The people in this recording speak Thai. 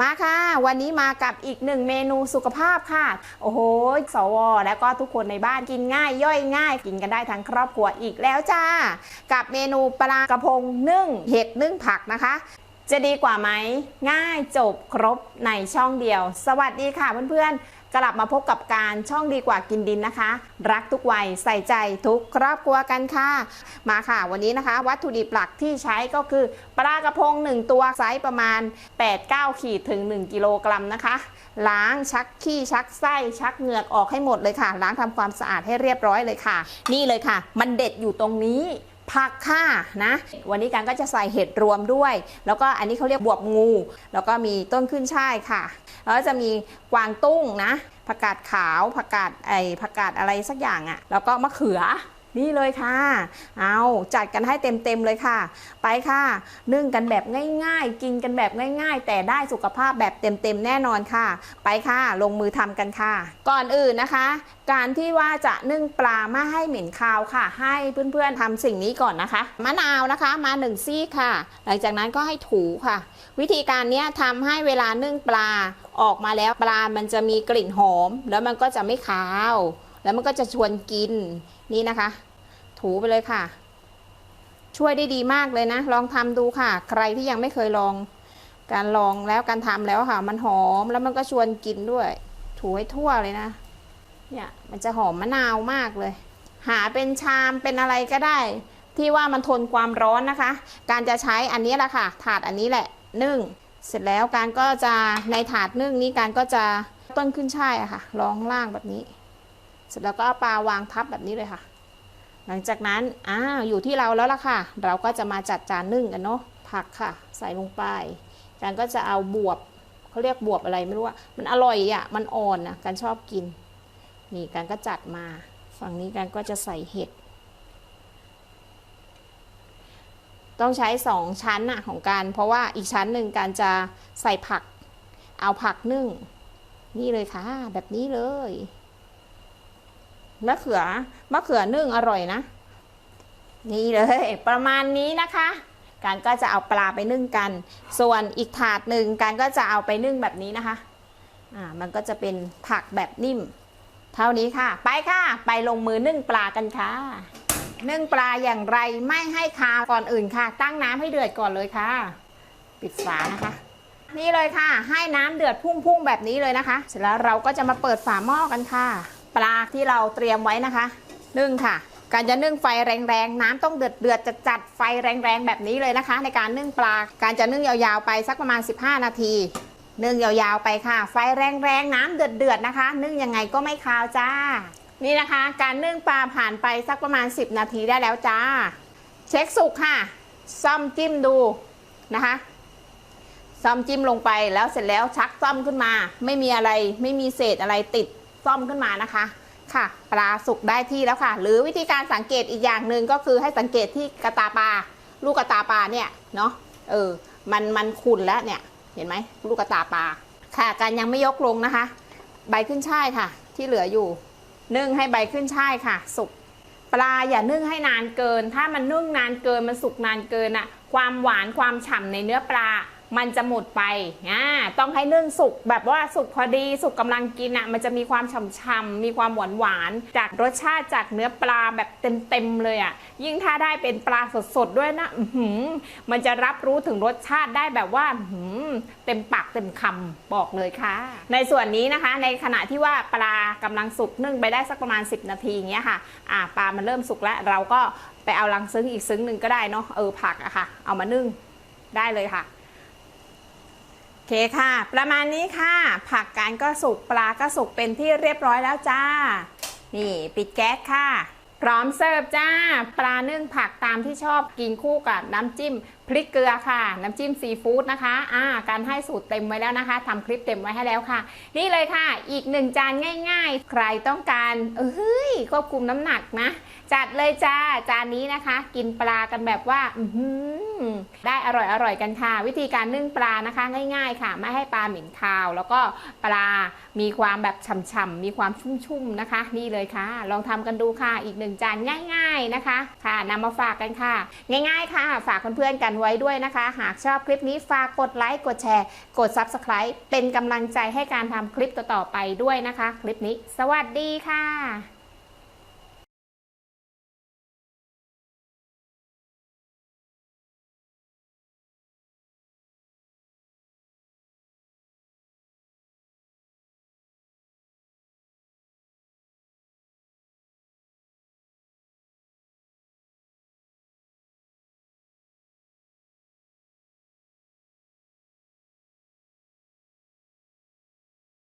มาค่ะ วันนี้มากับอีกหนึ่งเมนูสุขภาพค่ะ โอ้โห สว แล้วก็ทุกคนในบ้านกินง่าย ย่อยง่าย กินกันได้ทั้งครอบครัวอีกแล้วจ้า กับเมนูปลากระพงนึ่ง เห็ดนึ่งผักนะคะ จะดีกว่าไหม ง่ายจบครบในช่องเดียว สวัสดีค่ะเพื่อนๆ กลับมาพบกับการช่องดีกว่ากินดินนะคะ รักทุกวัยใส่ใจทุกครอบครัวกันค่ะ มาค่ะ วันนี้นะคะ วัตถุดิบหลักที่ใช้ก็คือปลากระพง 1 ตัวไซส์ประมาณ 8-9 ขีดถึง 1 กิโลกรัมนะคะ ล้างชักขี้ชักไส้ชักเหงือกออกให้หมดเลยค่ะ ล้างทำความสะอาดให้เรียบร้อยเลยค่ะ นี่เลยค่ะ มันเด็ดอยู่ตรงนี้ ผักค่ะนะวันนี้การก็จะใส่เห็ดรวมด้วย แล้วก็อันนี้เขาเรียกบวบงู แล้วก็มีต้นขึ้นช่ายค่ะ แล้วก็จะมีกวางตุ้งนะผักกาดขาวผักกาดไอผักกาดอะไรสักอย่างอะ่ะแล้วก็มะเขือ นี่เลยค่ะ เอาจัดกันให้เต็มๆเลยค่ะ ไปค่ะ นึ่งกันแบบง่ายๆ กินกันแบบง่าย ๆ แต่ได้สุขภาพแบบเต็มๆแน่นอนค่ะ ไปค่ะ ลงมือทำกันค่ะ ก่อนอื่นนะคะ การที่ว่าจะนึ่งปลาไม่ให้เหม็นคาวค่ะ ให้เพื่อนๆทำสิ่งนี้ก่อนนะคะ มะนาวนะคะ มาหนึ่งซี่ค่ะ หลังจากนั้นก็ให้ถูค่ะ วิธีการนี้ยทำให้เวลานึ่งปลาออกมาแล้วปลามันจะมีกลิ่นหอม แล้วมันก็จะไม่คาว แล้วมันก็จะชวนกิน นี่นะคะ ถูไปเลยค่ะ ช่วยได้ดีมากเลยนะ ลองทำดูค่ะ ใครที่ยังไม่เคยลอง การลองแล้วการทำแล้วค่ะ มันหอมแล้วมันก็ชวนกินด้วย ถูให้ทั่วเลยนะ เนี่ยมันจะหอมมะนาวมากเลย หาเป็นชามเป็นอะไรก็ได้ ที่ว่ามันทนความร้อนนะคะ การจะใช้อันนี้แหละค่ะ ถาดอันนี้แหละนึ่งเสร็จแล้วการก็จะในถาดนึ่งนี้การก็จะต้นขึ้นช่ายอะค่ะรองล่างแบบนี้ เสร็จแล้วก็ปลาวางทับแบบนี้เลยค่ะ หลังจากนั้นอ่าอยู่ที่เราแล้วล่ะค่ะ เราก็จะมาจัดจานนึ่งกันเนาะผักค่ะ ใส่ลงไปการก็จะเอาบวบเขาเรียกบวบอะไรไม่รู้อะมันอร่อยอะมันอ่อนนะการชอบกิน นี่การก็จัดมา ฝั่งนี้การก็จะใส่เห็ดต้องใช้สองชั้นอะของการเพราะว่าอีกชั้นหนึ่งการจะใส่ผัก เอาผักนึ่ง นี่เลยค่ะ แบบนี้เลย มะเขือมะเขือนึ่งอร่อยนะ นี่เลยประมาณนี้นะคะการก็จะเอาปลาไปนึ่งกัน ส่วนอีกถาดหนึ่งการก็จะเอาไปนึ่งแบบนี้นะคะอ่ามันก็จะเป็นผักแบบนิ่ม เท่านี้ค่ะ ไปค่ะ ไปลงมือนึ่งปลากันค่ะ นึ่งปลาอย่างไรไม่ให้คาวก่อนอื่นค่ะ ตั้งน้ำให้เดือดก่อนเลยค่ะ ปิดฝานะคะ นี่เลยค่ะ ให้น้ำเดือดพุ่งๆแบบนี้เลยนะคะ เสร็จแล้วเราก็จะมาเปิดฝาหม้อกันค่ะ ปลาที่เราเตรียมไว้นะคะ นึ่งค่ะ การจะนึ่งไฟแรงๆ น้ำต้องเดือดเดือดจัดจัดไฟแรงๆ แบบนี้เลยนะคะ ในการนึ่งปลา การจะนึ่งยาวๆไปสักประมาณ 15 นาทีนึ่งยาวๆไปค่ะ ไฟแรงๆ น้ำเดือดๆนะคะ นึ่งยังไงก็ไม่คาวจ้า นี่นะคะ การนึ่งปลาผ่านไปสักประมาณ 10 นาทีได้แล้วจ้า เช็คสุกค่ะ ซ่อมจิ้มดูนะคะซ่อมจิ้มลงไปแล้วเสร็จแล้วชักซ่อมขึ้นมา ไม่มีอะไรไม่มีเศษอะไรติด ซ่อมขึ้นมานะคะค่ะ ปลาสุกได้ที่แล้วค่ะ หรือวิธีการสังเกตอีกอย่างหนึ่งก็คือให้สังเกตที่กระตาปลาลูกกระตาปลาเนี่ยเนาะเออมันมันขุ่นแล้วเนี่ยเห็นไหมลูกกระตาปลาค่ะ การยังไม่ยกลงนะคะ ใบขึ้นช่ายค่ะ ที่เหลืออยู่ นึ่งให้ใบขึ้นช่ายค่ะ สุกปลาอย่านึ่งให้นานเกิน ถ้ามันนึ่งนานเกินมันสุกนานเกินอะความหวานความฉ่ำในเนื้อปลา มันจะหมดไปอ่าต้องให้นึ่งสุกแบบว่าสุกพอดีสุกกำลังกินอะมันจะมีความฉ่ำๆมีความหวานหวานจากรสชาติจากเนื้อปลาแบบเต็มๆเลยอะยิ่งถ้าได้เป็นปลาสดๆด้วยนะหือมันจะรับรู้ถึงรสชาติได้แบบว่าหือเต็มปากเต็มคำบอกเลยค่ะ ในส่วนนี้นะคะ ในขณะที่ว่าปลากำลังสุกนึ่งไปได้สักประมาณ 10 นาทีอย่างเงี้ยค่ะอ่าปลามันเริ่มสุกแล้วเราก็ไปเอาลังซึ้งอีกซึ้งหนึ่งก็ได้เนาะเออผักอะค่ะ เอามานึ่งได้เลยค่ะ โอเคค่ะ ประมาณนี้ค่ะ ผักการก็สุกปลาก็สุกเป็นที่เรียบร้อยแล้วจ้า นี่ปิดแก๊สค่ะ พร้อมเสิร์ฟจ้า ปลานึ่งผักตามที่ชอบกินคู่กับน้ำจิ้มพริกเกลือค่ะ น้ำจิ้มซีฟู้ดนะคะอ่าการให้สูตรเต็มไว้แล้วนะคะทำคลิปเต็มไว้ให้แล้วค่ะ นี่เลยค่ะ อีกหนึ่งจานง่าย ๆ ใครต้องการเอ้ยควบคุมน้ำหนักนะ จัดเลยจ้า จานนี้นะคะ กินปลากันแบบว่าอืได้อร่อยอร่อยกันค่ะ วิธีการนึ่งปลานะคะ ง่าย ๆ ค่ะ ไม่ให้ปลาเหม็นคาว แล้วก็ปลามีความแบบฉ่ำๆมีความชุ่มๆนะคะ นี่เลยค่ะ ลองทำกันดูค่ะ อีกหนึ่งจานง่าย ๆนะคะ ค่ะนำมาฝากกันค่ะ ง่าย ๆ ค่ะ ฝากเพื่อนๆกันกันไว้ด้วยนะคะ หากชอบคลิปนี้ฝากกดไลค์กดแชร์ กด Subscribe เป็นกำลังใจให้การทำคลิปต่อๆไปด้วยนะคะ คลิปนี้ สวัสดีค่ะ